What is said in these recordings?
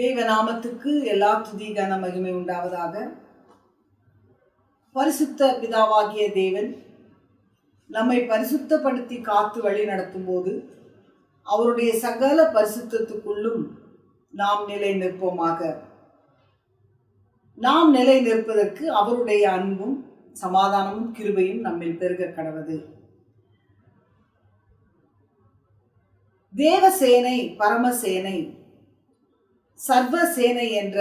தெய்வ நாமத்துக்கு எல்லா துதி கன மகிமை உண்டாவதாக. பரிசுத்த பிதாவாகிய தேவன் நம்மை பரிசுத்தப்படுத்தி காத்து வழி நடத்தும் போது அவருடைய சகல பரிசுத்தத்துக்குள்ளும் நாம் நிலை நிற்போமாக. நாம் நிலை நிற்பதற்கு அவருடைய அன்பும் சமாதானமும் கிருபையும் நம்மில் பெருக கடவது. தேவசேனை பரமசேனை சர்வசேனை என்ற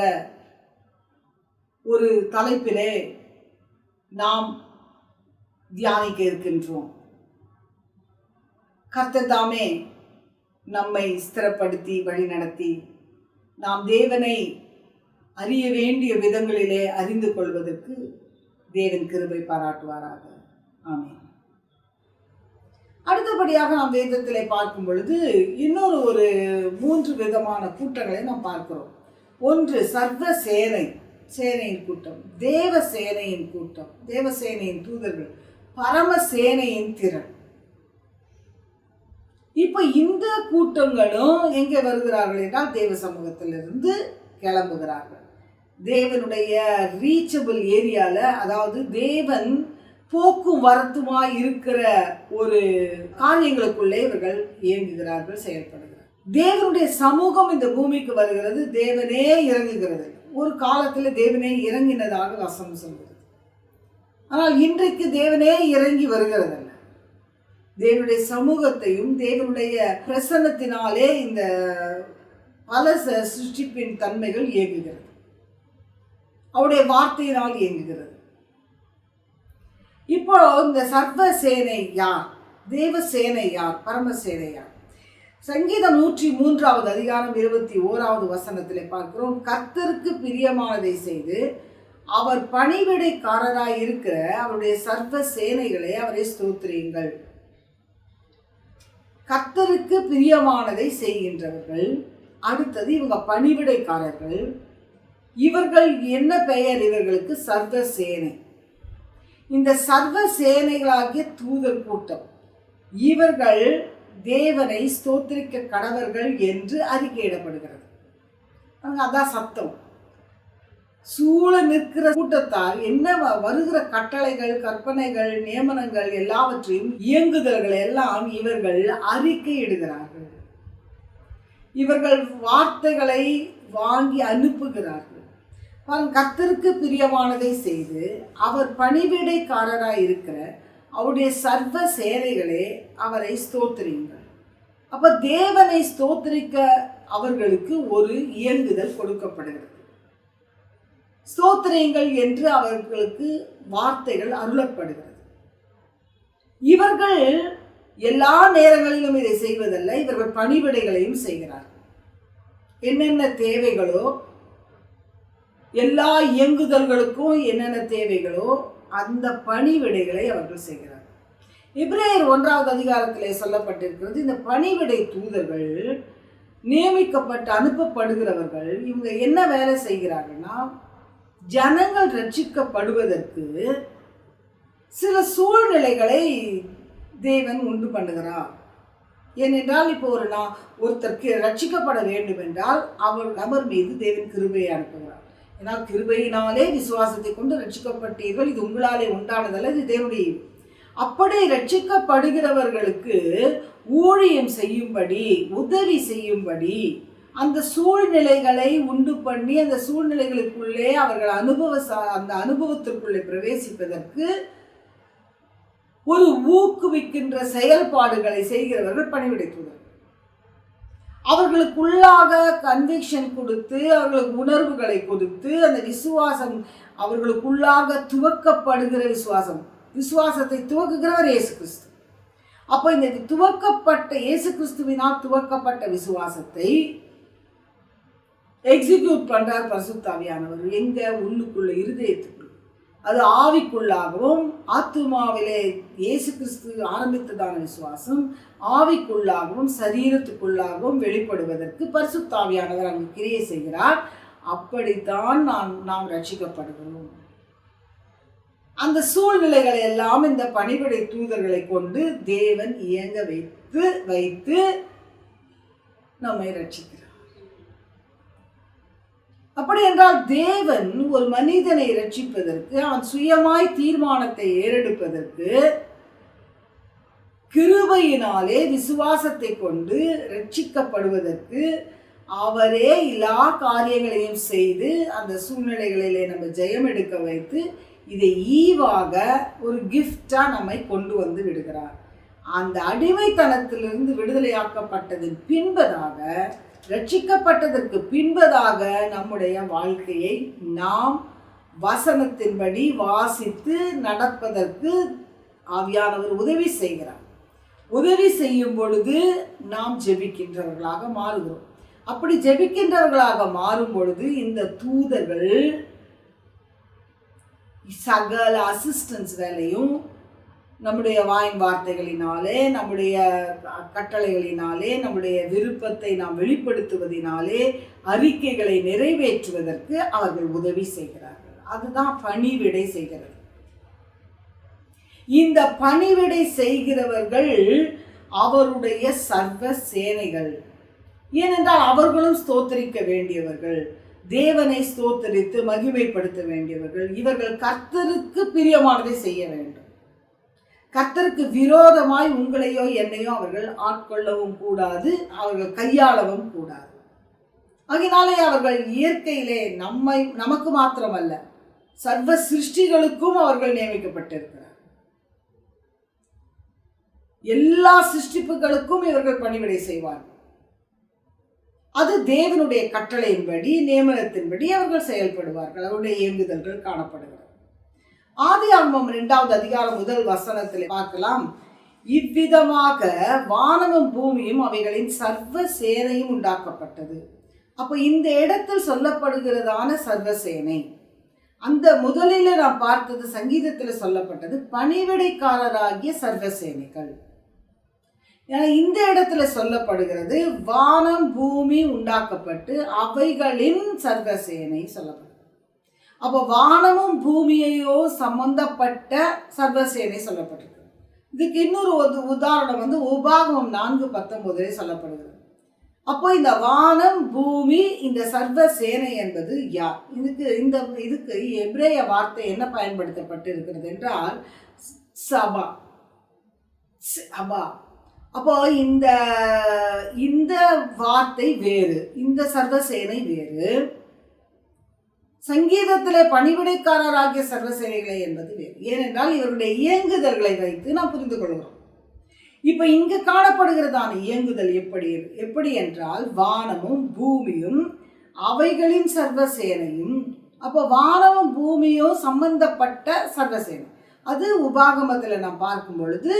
ஒரு தலைப்பிலே நாம் தியானிக்க இருக்கின்றோம். கர்த்ததாமே நம்மை ஸ்திரப்படுத்தி வழிநடத்தி நாம் தேவனை அறிய வேண்டிய விதங்களிலே அறிந்து கொள்வதற்கு தேவன் கிருபை பாராட்டுவாராக. ஆமேன். அடுத்தபடியாக நாம் வேதத்திலே பார்க்கும் பொழுது இன்னொரு ஒரு மூன்று விதமான கூட்டங்களை நாம் பார்க்கிறோம். ஒன்று சர்வ சேனை சேனையின் கூட்டம் தேவ சேனையின் கூட்டம் தேவ சேனையின் தூதர்கள் பரம சேனையின் திறன். இப்போ இந்த கூட்டங்களும் எங்கே வருகிறார்கள் என்றால் தேவ சமூகத்திலிருந்து கிளம்புகிறார்கள். தேவனுடைய ரீச்சபிள் ஏரியாவில் அதாவது தேவன் போக்குவரத்துமா இருக்கிற ஒரு காரியங்களுக்குள்ளே இவர்கள் இயங்குகிறார்கள் செயல்படுகிறார்கள். தேவனுடைய சமூகம் இந்த பூமிக்கு வருகிறது தேவனே இறங்குகிறது. ஒரு காலத்தில் தேவனே இறங்கினதாக வசனம் சொல்கிறது. ஆனால் இன்றைக்கு தேவனே இறங்கி வருகிறது தேவனுடைய சமூகத்தையும் தேவனுடைய பிரசன்னத்தினாலே இந்த பல சிருஷ்டிப்பின் தன்மைகள் இயங்குகிறது. அவருடைய வார்த்தையினால் இயங்குகிறது. இப்போ இந்த சர்வ சேனை யார்? தேவ சேனை யார்? பரமசேனை யார்? சங்கீதம் நூற்றி மூன்றாவது அதிகாரம் இருபத்தி ஓராவது வசனத்தில் பார்க்கிறோம். கர்த்தருக்கு பிரியமானதை செய்து அவர் பணிவிடைக்காரராய் இருக்கிற அவருடைய சர்வ சேனைகளை அவரை ஸ்தோத்திரியுங்கள். கர்த்தருக்கு பிரியமானதை செய்கின்றவர்கள் அடுத்தது இவங்க பணிவிடைக்காரர்கள் இவர்கள் என்ன பெயர்? இவர்களுக்கு சர்வ சேனை. இந்த சர்வ சேனைகளாகிய தூதர் கூட்டம். இவர்கள் தேவனை ஸ்தோத்திரிக்க கடவர்கள் என்று அறிக்கையிடப்படுகிறது அதான் சத்தம். சூழ நிற்கிற கூட்டத்தால் என்ன வ- வருகிற கட்டளைகள் கற்பனைகள் நியமனங்கள் எல்லாவற்றையும் இயங்குதல்கள் எல்லாம் இவர்கள் அறிக்கையிடுகிறார்கள் இவர்கள் வார்த்தைகளை வாங்கி அனுப்புகிறார்கள். பாருங்க, கர்த்தருக்கு பிரியமானதை செய்து அவர் பணிவிடைக்காரராக இருக்கிற அவருடைய சர்வ சேனைகளே அவரை ஸ்தோத்திரியுங்கள். அப்போ தேவனை ஸ்தோத்திரிக்க அவர்களுக்கு ஒரு இயங்குதல் கொடுக்கப்படுகிறது. ஸ்தோத்திரியுங்கள் என்று அவர்களுக்கு வார்த்தைகள் அருளப்படுகிறது. இவர்கள் எல்லா நேரங்களிலும் இதை செய்வதல்ல இவர்கள் பணிவிடைகளையும் செய்கிறார்கள். என்னென்ன தேவைகளோ எல்லா இயங்குதல்களுக்கும் என்னென்ன தேவைகளோ அந்த பணிவிடைகளை அவர்கள் செய்கிறார்கள் இப்ரேயர் ஒன்றாவது அதிகாரத்தில் சொல்லப்பட்டிருக்கிறது இந்த பணிவிடை தூதர்கள் நியமிக்கப்பட்டு அனுப்பப்படுகிறவர்கள் இவங்க என்ன வேலை செய்கிறாங்கன்னா ஜனங்கள் ரட்சிக்கப்படுவதற்கு சில சூழ்நிலைகளை தேவன் உண்டு பண்ணுகிறார். ஏனென்றால் இப்போ ஒரு நான் ஒருத்தருக்கு ரட்சிக்கப்பட வேண்டும் என்றால் அவர் நபர் மீது தேவன் கிருபையை அனுப்புகிறார். ஏன்னால் கிருபையினாலே விசுவாசத்தை கொண்டு ரட்சிக்கப்பட்டீர்கள். இது உங்களாலே உண்டானதல்ல இது தேவனுடைய அப்படி ரட்சிக்கப்படுகிறவர்களுக்கு ஊழியம் செய்யும்படி உதவி செய்யும்படி அந்த சூழ்நிலைகளை உண்டு பண்ணி அந்த சூழ்நிலைகளுக்குள்ளே அவர்கள் அனுபவ அந்த அனுபவத்திற்குள்ளே பிரவேசிப்பதற்கு ஒரு ஊக்குவிக்கின்ற செயல்பாடுகளை செய்கிறவர்கள் பணிவிடை அவர்களுக்குள்ளாக கன்விக்ஷன் கொடுத்து அவர்களுக்கு உணர்வுகளை கொடுத்து அந்த விசுவாசம் அவர்களுக்குள்ளாக துவக்கப்படுகிற விசுவாசம். விசுவாசத்தை துவக்குகிறவர் இயேசு கிறிஸ்து. அப்போ இந்த துவக்கப்பட்ட இயேசு கிறிஸ்துவினால் துவக்கப்பட்ட விசுவாசத்தை எக்ஸிக்யூட் பண்ணுறார் பரிசுத்தாவியானவர் எங்கே உள்ளுக்குள்ள இருதயத்துக்கு. அது ஆவிக்குள்ளாகவும் ஆத்துமாவிலே இயேசு கிறிஸ்து ஆரம்பித்ததான விசுவாசம் ஆவிக்குள்ளாகவும் சரீரத்துக்குள்ளாகவும் வெளிப்படுவதற்கு பரிசுத்தாவியானவர் அங்கு கிரியை செய்கிறார். அப்படித்தான் நாம் நாம் ரட்சிக்கப்படுகிறோம் அந்த சூழ்நிலைகளை எல்லாம் இந்த பணிபடை தூதர்களை கொண்டு தேவன் இயங்க வைத்து வைத்து நம்மை ரட்சிக்கிறார் அப்படி என்றால் தேவன் ஒரு மனிதனை ரட்சிப்பதற்கு அவன் சுயமாய் தீர்மானத்தை ஏறெடுப்பதற்கு கிருபையினாலே விசுவாசத்தை கொண்டு ரட்சிக்கப்படுவதற்கு அவரே எல்லா காரியங்களையும் செய்து அந்த சூழ்நிலைகளிலே நம்ம ஜெயம் எடுக்க வைத்து இதை ஈவாக ஒரு கிஃப்டா நம்மை கொண்டு வந்து விடுகிறார். அந்த அடிமைத்தனத்திலிருந்து விடுதலையாக்கப்பட்டதின் பின்பதாக ரட்சிக்கப்பட்டதற்கு பின்பதாக நம்முடைய வாழ்க்கையை நாம் வசனத்தின்படி வாசித்து நடப்பதற்கு ஆவியானவர் உதவி செய்கிறார். உதவி செய்யும் பொழுது நாம் ஜெபிக்கின்றவர்களாக மாறுகிறோம். அப்படி ஜெபிக்கின்றவர்களாக மாறும் பொழுது இந்த தூதர்கள் சகல அசிஸ்டன்ஸ் வேலையும் நம்முடைய வாயின் வார்த்தைகளினாலே நம்முடைய கட்டளைகளினாலே நம்முடைய விருப்பத்தை நாம் வெளிப்படுத்துவதினாலே அறிக்கைகளை நிறைவேற்றுவதற்கு அவர்கள் உதவி செய்கிறார்கள். அதுதான் பணிவிடை செய்கிறது. இந்த பணிவிடை செய்கிறவர்கள் அவருடைய சர்வ சேனைகள். ஏனென்றால் அவர்களும் ஸ்தோத்தரிக்க வேண்டியவர்கள் தேவனை ஸ்தோத்தரித்து மகிமைப்படுத்த வேண்டியவர்கள் இவர்கள் கர்த்தருக்கு பிரியமானதை செய்ய வேண்டும். கத்தருக்கு விரோதமாய் உங்களையோ என்னையோ அவர்கள் ஆட்கொள்ளவும் கூடாது அவர்கள் கையாளவும் கூடாது. அதனாலே அவர்கள் இயற்கையிலே நம்மை நமக்கு மாத்திரமல்ல சர்வ சிருஷ்டிகளுக்கும் அவர்கள் நியமிக்கப்பட்டிருக்கிறார். எல்லா சிருஷ்டிப்புகளுக்கும் இவர்கள் பணிவிடை செய்வார்கள். அது தேவனுடைய கட்டளையின்படி நியமனத்தின்படி அவர்கள் செயல்படுவார்கள் அவருடைய இயங்குதல்கள் காணப்படுகிறது. ஆதி ஆகமம் இரண்டாவது அதிகாரம் முதல் வசனத்தில் பார்க்கலாம். இவ்விதமாக வானமும் பூமியும் அவைகளின் சர்வ சேனையும் உண்டாக்கப்பட்டது. அப்போ இந்த இடத்தில் சொல்லப்படுகிறதான சர்வ சேனை. அந்த முதலில் நான் பார்த்தது சங்கீதத்தில் சொல்லப்பட்டது பணிவிடைக்காரராகிய சர்வ சேனைகள். இந்த இடத்துல சொல்லப்படுகிறது வானம் பூமி உண்டாக்கப்பட்டு அவைகளின் சர்வசேனை சொல்லப்பட்டது. அப்போ வானமும் பூமியையோ சம்பந்தப்பட்ட சர்வசேனை சொல்லப்பட்டிருக்கு. இதுக்கு இன்னொரு ஒரு உதாரணம் வந்து உபாகமம் நான்கு பத்தொன்பதிலே சொல்லப்படுகிறது. அப்போ இந்த வானம் பூமி இந்த சர்வ சேனை என்பது யார்? இதுக்கு இந்த இதுக்கு எப்ரேய வார்த்தை என்ன பயன்படுத்தப்பட்டு இருக்கிறது என்றால் சபா. சபா. அப்போ இந்த இந்த வார்த்தை வேறு இந்த சர்வசேனை வேறு. சங்கீதத்திலே பணிவிடைக்காரராகிய சர்வசேனைகளை என்பது வேறு. ஏனென்றால் இவருடைய இயங்குதல்களை வைத்து நாம் புரிந்து கொள்கிறோம். இப்ப இங்கு காணப்படுகிறதான இயங்குதல் எப்படி எப்படி என்றால் வானமும் பூமியும் அவைகளின் சர்வசேனையும் அப்போ வானமும் பூமியும் சம்பந்தப்பட்ட சர்வசேனை. அது உபாகமத்தில் நாம் பார்க்கும் பொழுது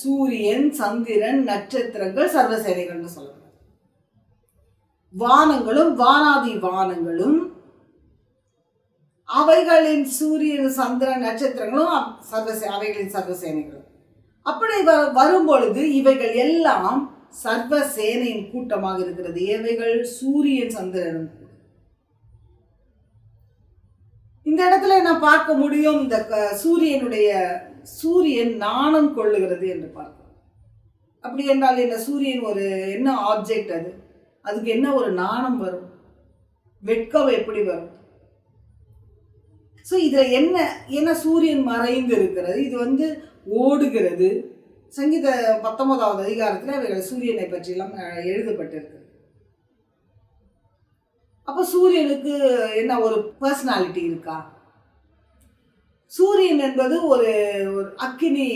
சூரியன் சந்திரன் நட்சத்திரங்கள் சர்வசேனைகள்னு சொல்லலாம் வானங்களும் வானாதி வானங்களும் அவைகளின் சூரியன் சந்திரன் நட்சத்திரங்களும் சர்வசே அவைகளின் சர்வசேனைகளும். அப்படி வ வரும் பொழுது இவைகள் எல்லாம் சர்வ சேனையின் கூட்டமாக இருக்கிறது. இவைகள் சூரியன் சந்திரனும் இந்த இடத்துல நான் பார்க்க முடியும் இந்த சூரியனுடைய சூரியன் நாணம் கொள்ளுகிறது என்று பார்க்கிறோம். அப்படி என்றால் என்ன? சூரியன் ஒரு என்ன ஆப்ஜெக்ட் அது? அதுக்கு என்ன ஒரு நாணம் வரும்? வெட்கம் எப்படி வரும்? ஸோ இதில் என்ன என்ன சூரியன் மறைந்து இருக்கிறது இது வந்து ஓடுகிறது. சங்கீத பத்தொன்பதாவது அதிகாரத்தில் இவர்கள் சூரியனை பற்றியெல்லாம் எழுதப்பட்டிருக்கு அப்போ சூரியனுக்கு என்ன ஒரு பர்சனாலிட்டி இருக்கா? சூரியன் என்பது ஒரு ஒரு அக்கினி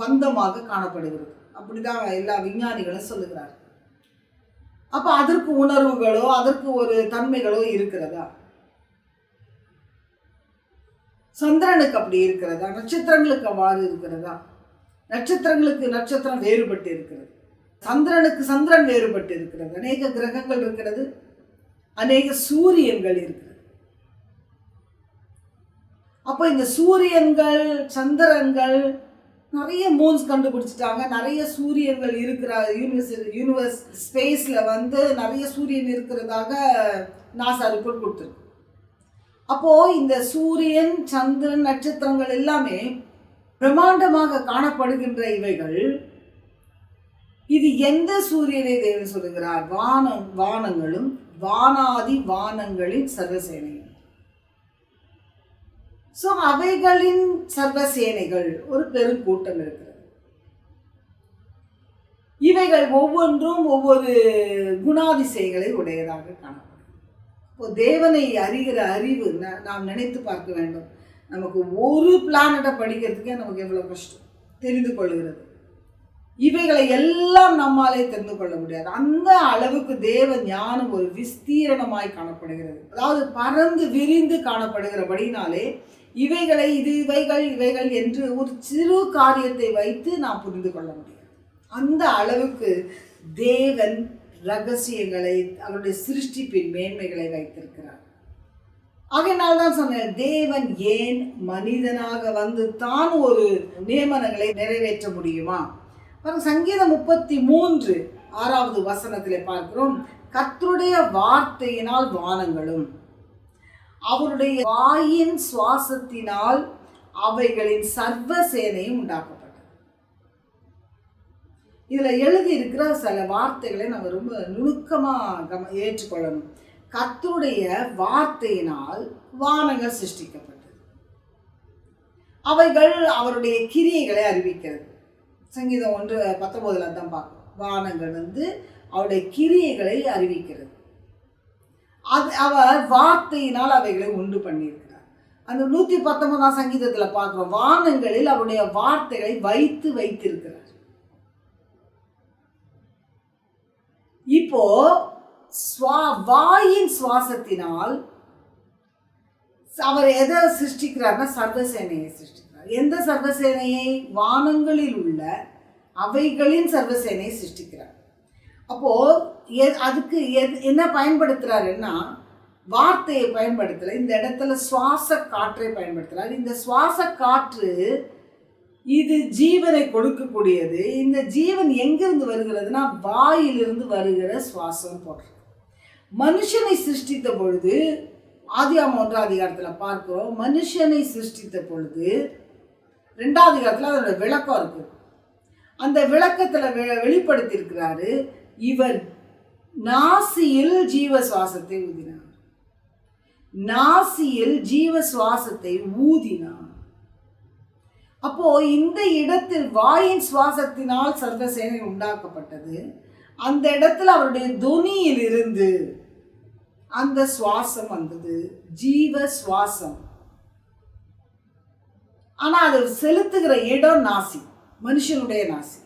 பந்தமாக காணப்படுகிறது. அப்படிதான் எல்லா விஞ்ஞானிகளும் சொல்லுகிறார்கள். அப்போ அதற்கு உணர்வுகளோ அதற்கு ஒரு தன்மைகளோ இருக்கிறதா? சந்திரனுக்கு அப்படி இருக்கிறதா? நட்சத்திரங்களுக்கு அவ்வாறு இருக்கிறதா? நட்சத்திரங்களுக்கு நட்சத்திரம் வேறுபட்டு இருக்கிறது. சந்திரனுக்கு சந்திரன் வேறுபட்டு இருக்கிறது. அநேக கிரகங்கள் இருக்கிறது. அநேக சூரியன்கள் இருக்கிறது. அப்போ இந்த சூரியன்கள் சந்திரன்கள் நிறைய மூன்ஸ் கண்டுபிடிச்சிட்டாங்க. நிறைய சூரியன்கள் இருக்கிற யூனிவர்ஸ் யூனிவர்ஸ் ஸ்பேஸில் வந்து நிறைய சூரியன் இருக்கிறதாக நாசா ரிப்போர்ட் கொடுத்துருக்கு. அப்போது இந்த சூரியன் சந்திரன் நட்சத்திரங்கள் எல்லாமே பிரம்மாண்டமாக காணப்படுகின்ற இவைகள். இது எந்த சூரியனை தேவன் சொல்லுகிறார்? வான வானங்களும் வானாதி வானங்களின் சர்வசேனையும். ஸோ அவைகளின் சர்வசேனைகள் ஒரு பெருங்கூட்டம் இருக்கிறது. இவைகள் ஒவ்வொன்றும் ஒவ்வொரு குணாதிசயங்களை உடையதாக காணப்படும். இப்போ தேவனை அறிகிற அறிவு ந- நாம் நினைத்து பார்க்க வேண்டும். நமக்கு ஒரு பிளானட்டை படிக்கிறதுக்கே நமக்கு எவ்வளோ கஷ்டம்? தெரிந்து கொள்கிறது. இவைகளை எல்லாம் நம்மாலே தெரிந்து கொள்ள முடியாது. அந்த அளவுக்கு தேவ ஞானம் ஒரு விஸ்தீரணமாய் காணப்படுகிறது. அதாவது பறந்து விரிந்து காணப்படுகிறபடினாலே இவைகளை இது இவைகள் இவைகள் என்று ஒரு சிறு காரியத்தை வைத்து நாம் புரிந்து கொள்ள முடியாது அந்த அளவுக்கு தேவன் ரகசியங்களை அவருடைய சிருஷ்டிப்பின் மேன்மைகளை வைத்திருக்கிறார். ஆகையினால் தான் சொன்னேன் தேவன் ஏன் மனிதனாக வந்து தான் ஒரு நியமனங்களை நிறைவேற்ற முடியுமா? சங்கீதம் முப்பத்தி மூன்று ஆறாவது வசனத்தில் பார்க்கிறோம் கத்தருடைய வார்த்தையினால் வானங்களும் அவருடைய வாயின் சுவாசத்தினால் அவைகளின் சர்வ சேனையும் உண்டாக்கும். இதில் எழுதி இருக்கிற சில வார்த்தைகளை நம்ம ரொம்ப நுணுக்கமாக கம ஏற்றுக்கொள்ளணும். கர்த்தருடைய வார்த்தையினால் வானங்கள் சிருஷ்டிக்கப்பட்டது. அவைகள் அவருடைய கிரியைகளை அறிவிக்கிறது. சங்கீதம் ஒன்று பத்தொம்போதுல தான் பார்க்கணும். வானங்கள் வந்து அவருடைய கிரியைகளை அறிவிக்கிறது. அது அவர் வார்த்தையினால் அவைகளை உண்டு பண்ணியிருக்கிறார். அந்த நூற்றி பத்தொன்பதாம் சங்கீதத்தில் பார்க்குறோம். வானங்களில் அவருடைய வார்த்தைகளை வைத்து வைத்திருக்கிறார். இப்போ சுவா வாயின் சுவாசத்தினால் அவர் எதை சிருஷ்டிக்கிறார்னா சர்வசேனையை சிருஷ்டிக்கிறார். எந்த சர்வசேனையை? வானங்களில் உள்ள அவைகளின் சர்வசேனையை சிருஷ்டிக்கிறார். அப்போ எ- அதுக்கு எது என்ன பயன்படுத்துறாருன்னா வார்த்தையை பயன்படுத்தல இந்த இடத்துல சுவாச காற்றை பயன்படுத்துகிறார் இந்த சுவாச காற்று இது ஜீவனை கொடுக்கக்கூடியது. இந்த ஜீவன் எங்கிருந்து வருகிறதுனா வாயிலிருந்து வருகிற சுவாசம் போடுறது மனுஷனை சிருஷ்டித்த பொழுது ஆதியாம ஒன்றாம் அதிகாரத்தில் பார்க்கிறோம். மனுஷனை சிருஷ்டித்த பொழுது ரெண்டாவது அதிகாரத்தில் அதோட விளக்கம் இருக்கு. அந்த விளக்கத்தில் வெ வெளிப்படுத்தியிருக்கிறாரு இவர் நாசியில் ஜீவ சுவாசத்தை ஊதினார். நாசியில் ஜீவ சுவாசத்தை ஊதினார். அப்போ இந்த இடத்தில் வாயின் சுவாசத்தினால் சர்வசேனை உண்டாக்கப்பட்டது. அந்த இடத்துல அவருடைய துனியில் இருந்து அந்த சுவாசம் வந்தது. ஜீவ சுவாசம். ஆனா அது செலுத்துகிற இடம் நாசி மனுஷனுடைய நாசி.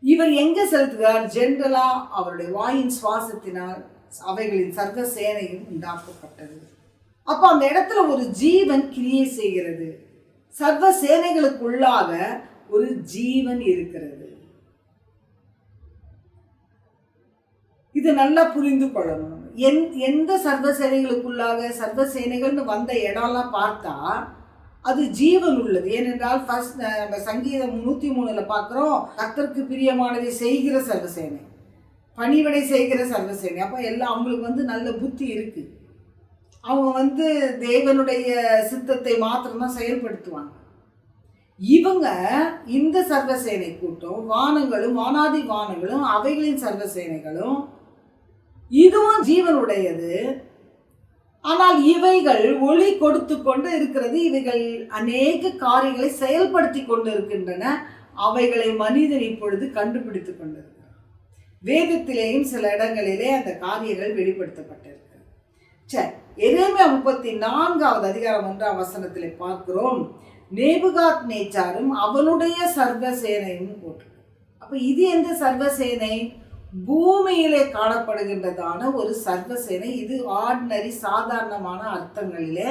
இவர் எங்க செலுத்துகிறார்? ஜென்ரலா அவருடைய வாயின் சுவாசத்தினால் அவைகளின் சர்வ சேனையும் உண்டாக்கப்பட்டது. அப்போ அந்த இடத்துல ஒரு ஜீவன் கிரியை செய்கிறது. சர்வ சேனைகளுக்குள்ளாக ஒரு ஜீவன் இருக்கிறது. இது நல்லா புரிந்து கொள்ளணும். எந் எந்த சர்வ சேனைகளுக்குள்ளாக சர்வ சேனைகள்னு வந்த இடம்லாம் பார்த்தா அது ஜீவன் உள்ளது. ஏனென்றால் ஃபர்ஸ்ட் நம்ம சங்கீதம் நூற்றி மூணில் பார்க்குறோம் கத்தருக்கு பிரியமானதை செய்கிற சர்வசேனை பணிவடை செய்கிற சர்வசேனை அப்போ எல்லாம் அவங்களுக்கு வந்து நல்ல புத்தி இருக்குது அவங்க வந்து தேவனுடைய சித்தத்தை மாத்திரம்தான் செயல்படுத்துவாங்க. இவங்க இந்த சர்வசேனை கூட்டம் வானங்களும் வானாதி வானங்களும் அவைகளின் சர்வசேனைகளும் இதுவும் ஜீவனுடையது. ஆனால் இவைகள் ஒளி கொடுத்து கொண்டு இருக்கிறது. இவைகள் அநேக காரியங்களை செயல்படுத்தி கொண்டு இருக்கின்றன அவைகளை மனிதன் இப்பொழுது கண்டுபிடித்து கொண்டிருக்கிறார் வேதத்திலேயும் சில இடங்களிலே அந்த காரியங்கள் வெளிப்படுத்தப்பட்டிருக்கு. சரி எரேமியா முப்பத்தி நான்காவது அதிகாரம் ஒன்றாம் வசனத்தில் பார்க்கிறோம். நேபுகாத் நேச்சாரும் அவனுடைய சர்வசேனையும் போட்டு அப்போ இது எந்த சர்வசேனை? பூமியிலே காணப்படுகின்றதான ஒரு சர்வசேனை. இது ஆர்டினரி சாதாரணமான அர்த்தங்களிலே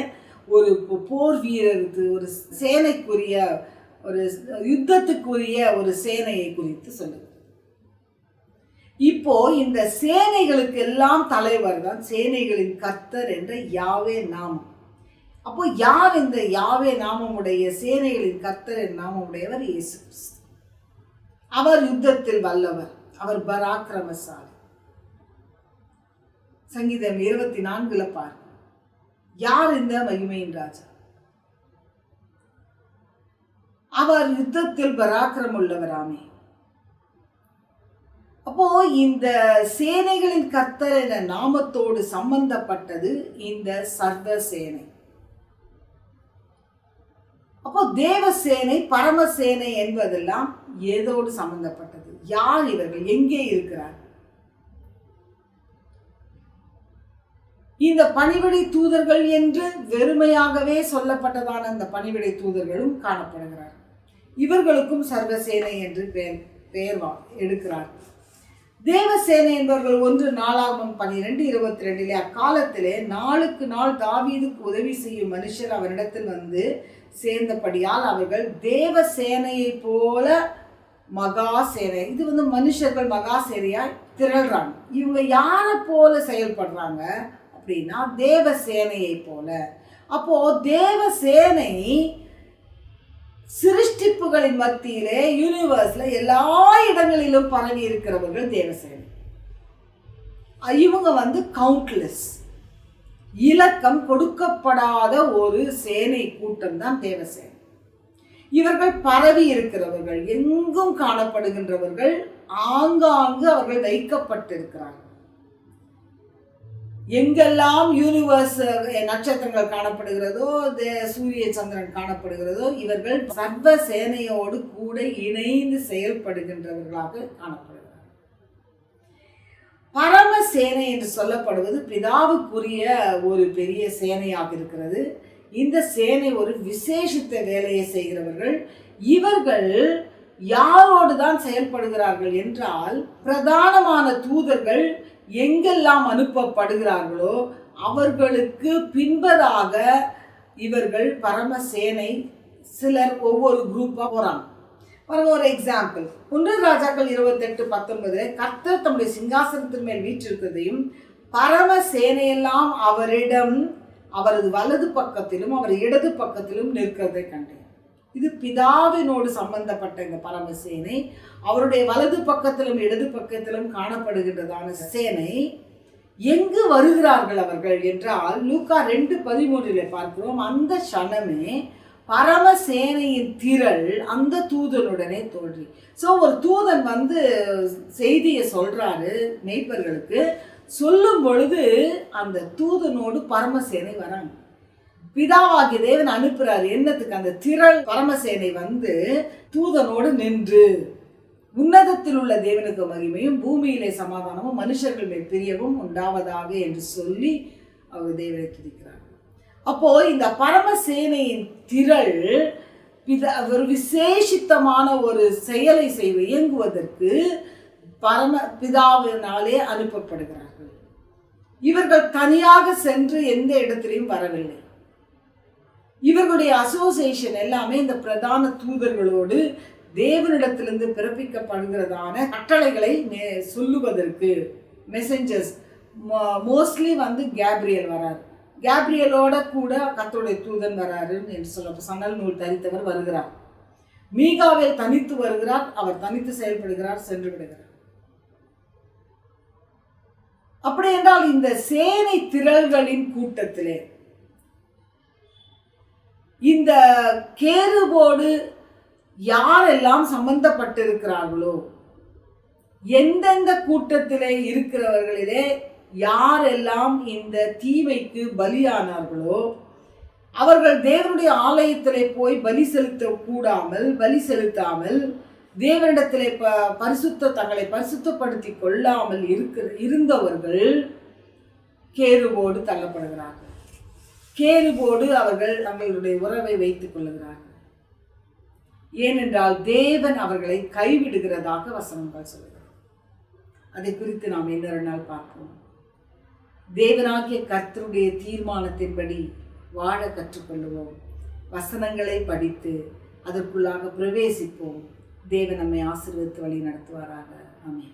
ஒரு போர் வீரருக்கு ஒரு சேனைக்குரிய ஒரு யுத்தத்துக்குரிய ஒரு சேனையை குறித்து சொல்லுது. இப்போ இந்த சேனைகளுக்கு எல்லாம் தலைவர் தான் சேனைகளின் கர்த்தர் என்ற யாவே நாமம் அப்போ யார் இந்த யாவே நாமமுடைய சேனைகளின் கர்த்தர் என் நாமமுடையவர்? இயேசு கிறிஸ்து. அவர் யுத்தத்தில் வல்லவர். அவர் பராக்கிரமசாலி. சங்கீதம் இருபத்தி நான்குல பார். யார் இந்த மகிமையின் ராஜா? அவர் யுத்தத்தில் பராக்கிரம் உள்ளவராமே அப்போ இந்த சேனைகளின் கர்த்தர் என்ற நாமத்தோடு சம்பந்தப்பட்டது இந்த சர்வ சேனை. அப்போ தேவசேனை பரமசேனை என்பதெல்லாம் ஏதோடு சம்பந்தப்பட்டது. யார் இவர்கள்? எங்கே இருக்கிறார்? இந்த பணிவிடை தூதர்கள் என்று வெறுமையாகவே சொல்லப்பட்டதான அந்த பணிவிடை தூதர்களும் காணப்படுகிறார். இவர்களுக்கும் சர்வசேனை என்று பெயர் பெயர் வா- எடுக்கிறார். தேவசேனை என்பவர்கள் ஒன்று நாளாகமம் பன்னிரெண்டு இருபத்தி ரெண்டிலே அக்காலத்திலே நாளுக்கு நாள் தாவீதுக்கு உதவி செய்யும் மனுஷர் அவரிடத்தில் வந்து சேர்ந்தபடியால் அவர்கள் தேவ சேனையை போல மகா சேனை. இது வந்து மனுஷர்கள் மகா சேனையாய் திரள்றாங்க இவங்க யாரை போல செயல்படுறாங்க அப்படின்னா தேவ சேனையை போல. அப்போது தேவ சேனை சிருஷ்டிப்புகளின் மத்தியிலே யூனிவர்ஸ்ல எல்லா இடங்களிலும் பரவி இருக்கிறவர்கள் தேவசேனை. இவங்க வந்து கவுண்ட்லெஸ் இலக்கம் கொடுக்கப்படாத ஒரு சேனை கூட்டம் தான் தேவசேனை. இவர்கள் பரவி இருக்கிறவர்கள் எங்கும் காணப்படுகின்றவர்கள் ஆங்காங்கு அவர்கள் வைக்கப்பட்டிருக்கிறார்கள் எங்கெல்லாம் யூனிவர்ஸ் நட்சத்திரங்கள் காணப்படுகிறதோ தே- சூரிய சந்திரன் காணப்படுகிறதோ இவர்கள் சர்வ சேனையோடு கூட இணைந்து செயல்படுகின்றவர்களாக காணப்படுகிறார் பரம சேனை என்று சொல்லப்படுவது பிதாவுக்குரிய ஒரு பெரிய சேனையாக இருக்கிறது. இந்த சேனை ஒரு விசேஷித்த வேலையை செய்கிறவர்கள். இவர்கள் யாரோடு தான் செயல்படுகிறார்கள் என்றால் பிரதானமான தூதர்கள் எங்கெல்லாம் அனுப்பப்படுகிறார்களோ அவர்களுக்கு பின்பதாக இவர்கள் பரமசேனை சிலர் ஒவ்வொரு குரூப்பாக போகிறாங்க பாருங்க ஒரு எக்ஸாம்பிள் ஒன்று ராஜாக்கள் இருபத்தெட்டு பத்தொன்பது கர்த்தர் தம்முடைய சிங்காசனத்தின் மேல் வீற்றிருக்கிறதையும் பரம சேனையெல்லாம் அவரிடம் அவரது வலது பக்கத்திலும் அவர் இடது பக்கத்திலும் நிற்கிறதை கண்டு இது பிதாவினோடு சம்பந்தப்பட்ட இந்த பரமசேனை அவருடைய வலது பக்கத்திலும் இடது பக்கத்திலும் காணப்படுகின்றதான சேனை. எங்கு வருகிறார்கள் அவர்கள் என்றால் லூக்கா ரெண்டு பதிமூன்றில் பார்க்கிறோம். அந்த சனமே பரமசேனையின் திரள் அந்த தூதனுடனே தோன்றி. ஸோ ஒரு தூதன் வந்து செய்தியை சொல்றாரு மெய்ப்பர்களுக்கு. சொல்லும் பொழுது அந்த தூதனோடு பரமசேனை வராங்க. பிதாவாகிய தேவன் அனுப்புறாரு. என்னத்துக்கு? அந்த திரள் பரமசேனை வந்து தூதனோடு நின்று உன்னதத்தில் உள்ள தேவனுக்கு மகிமையும் பூமியிலே சமாதானமும் மனுஷர்கள் மேல் பிரியவும் உண்டாவதாக என்று சொல்லி அவர் தேவனை துதிக்கிறார். அப்போ இந்த பரமசேனையின் திரள் பித ஒரு விசேஷித்தமான ஒரு செயலை செய்வ இயங்குவதற்கு பரம பிதாவினாலே அனுப்பப்படுகிறார்கள். இவர்கள் தனியாக சென்று எந்த இடத்திலையும் வரவில்லை. இவர்களுடைய அசோசியேஷன் எல்லாமே இந்த பிரதான தூதர்களோடு தேவனிடத்திலிருந்து பிறப்பிக்கப்படுகிறதான கட்டளைகளை மே- சொல்லுவதற்கு மெசஞ்சர்ஸ் மோஸ்ட்லி வந்து கேப்ரியல் வராரு. கேப்ரியலோட கூட கத்தோடைய தூதன் வராருன்னு என்று சொல்ல சணல் நூல் தரித்தவர் வருகிறார். மீகாவில் தனித்து வருகிறார் அவர் தனித்து செயல்படுகிறார் சென்று விடுகிறார். அப்படி என்றால் இந்த சேனை திரள்களின் கூட்டத்திலே இந்த கேருபோடு யாரெல்லாம் சம்பந்தப்பட்டிருக்கிறார்களோ எந்தெந்த கூட்டத்திலே இருக்கிறவர்களிலே யாரெல்லாம் இந்த தீமைக்கு பலியானார்களோ அவர்கள் தேவனுடைய ஆலயத்திலே போய் பலி செலுத்த கூடாமல் பலி செலுத்தாமல் தேவனிடத்திலே ப பரிசுத்த தங்களை பரிசுத்தப்படுத்தி கொள்ளாமல் இருக்கிற இருந்தவர்கள் கேருவோடு தள்ளப்படுகிறார்கள். கேருவோடு அவர்கள் தங்களுடைய உறவை வைத்துக் கொள்ளுகிறார்கள். ஏனென்றால் தேவன் அவர்களை கைவிடுகிறதாக வசனங்கள் சொல்கிறார் அதை குறித்து நாம் இன்னொரு நாள் பார்ப்போம். தேவனாகிய கர்த்தருடைய தீர்மானத்தின்படி வாழ கற்றுக்கொள்வோம் வசனங்களை படித்து அதற்குள்ளாக பிரவேசிப்போம். தேவன் நம்மை ஆசீர்வதித்து வழி நடத்துவாராக. ஆமென்.